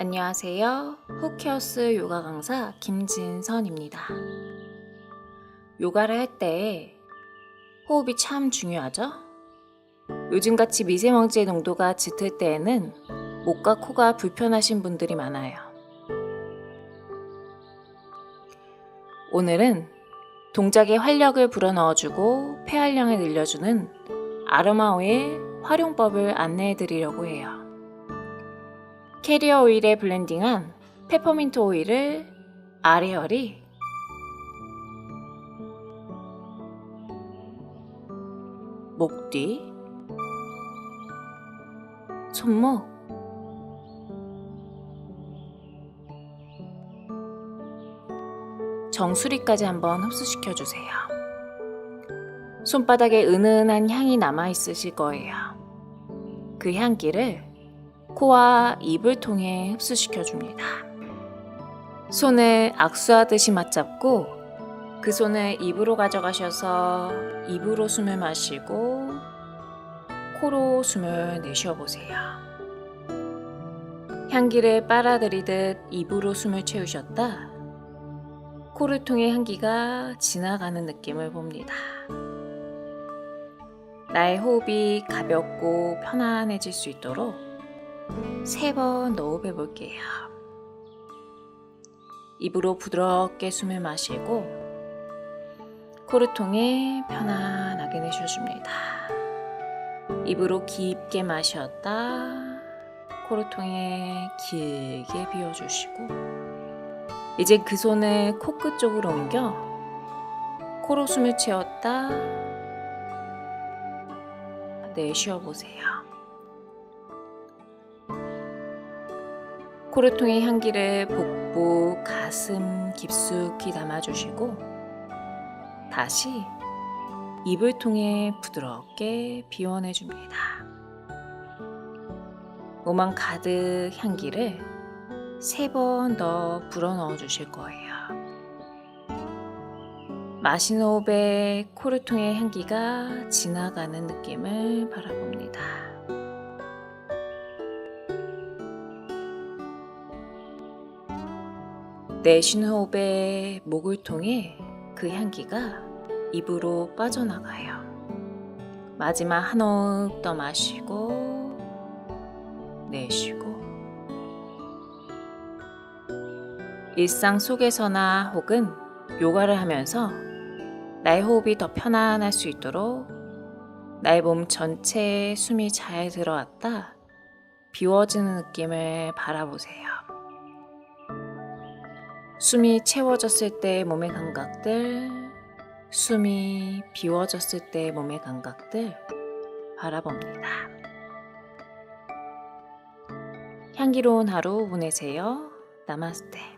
안녕하세요. 호케어스 요가 강사 김진선입니다. 요가를 할 때 호흡이 참 중요하죠? 요즘같이 미세먼지의 농도가 짙을 때에는 목과 코가 불편하신 분들이 많아요. 오늘은 동작에 활력을 불어넣어주고 폐활량을 늘려주는 아로마 오일 활용법을 안내해 드리려고 해요. 캐리어 오일에 블렌딩한 페퍼민트 오일을 아래열이 목 뒤, 손목, 정수리까지 한번 흡수시켜 주세요. 손바닥에 은은한 향이 남아 있으실 거예요. 그 향기를 코와 입을 통해 흡수시켜 줍니다. 손을 악수하듯이 맞잡고 그 손을 입으로 가져가셔서 입으로 숨을 마시고 코로 숨을 내쉬어 보세요. 향기를 빨아들이듯 입으로 숨을 채우셨다. 코를 통해 향기가 지나가는 느낌을 봅니다. 나의 호흡이 가볍고 편안해질 수 있도록 세 번 호흡해 볼게요. 입으로 부드럽게 숨을 마시고 코를 통해 편안하게 내쉬어줍니다. 입으로 깊게 마셨다. 코를 통해 길게 비워주시고 이제 그 손을 코끝 쪽으로 옮겨 코로 숨을 채웠다. 내쉬어 보세요. 코를 통해 향기를 복부, 가슴 깊숙이 담아주시고 다시 입을 통해 부드럽게 비워내줍니다. 몸안 가득 향기를 세 번 더 불어넣어 주실 거예요. 마시는 호흡에 코를 통해 향기가 지나가는 느낌을 바라봅니다. 내쉬는 호흡에 목을 통해 그 향기가 입으로 빠져나가요. 마지막 한 호흡 더 마시고 내쉬고 일상 속에서나 혹은 요가를 하면서 나의 호흡이 더 편안할 수 있도록 나의 몸 전체에 숨이 잘 들어왔다 비워지는 느낌을 바라보세요. 숨이 채워졌을 때 몸의 감각들, 숨이 비워졌을 때 몸의 감각들 바라봅니다. 향기로운 하루 보내세요. 나마스테.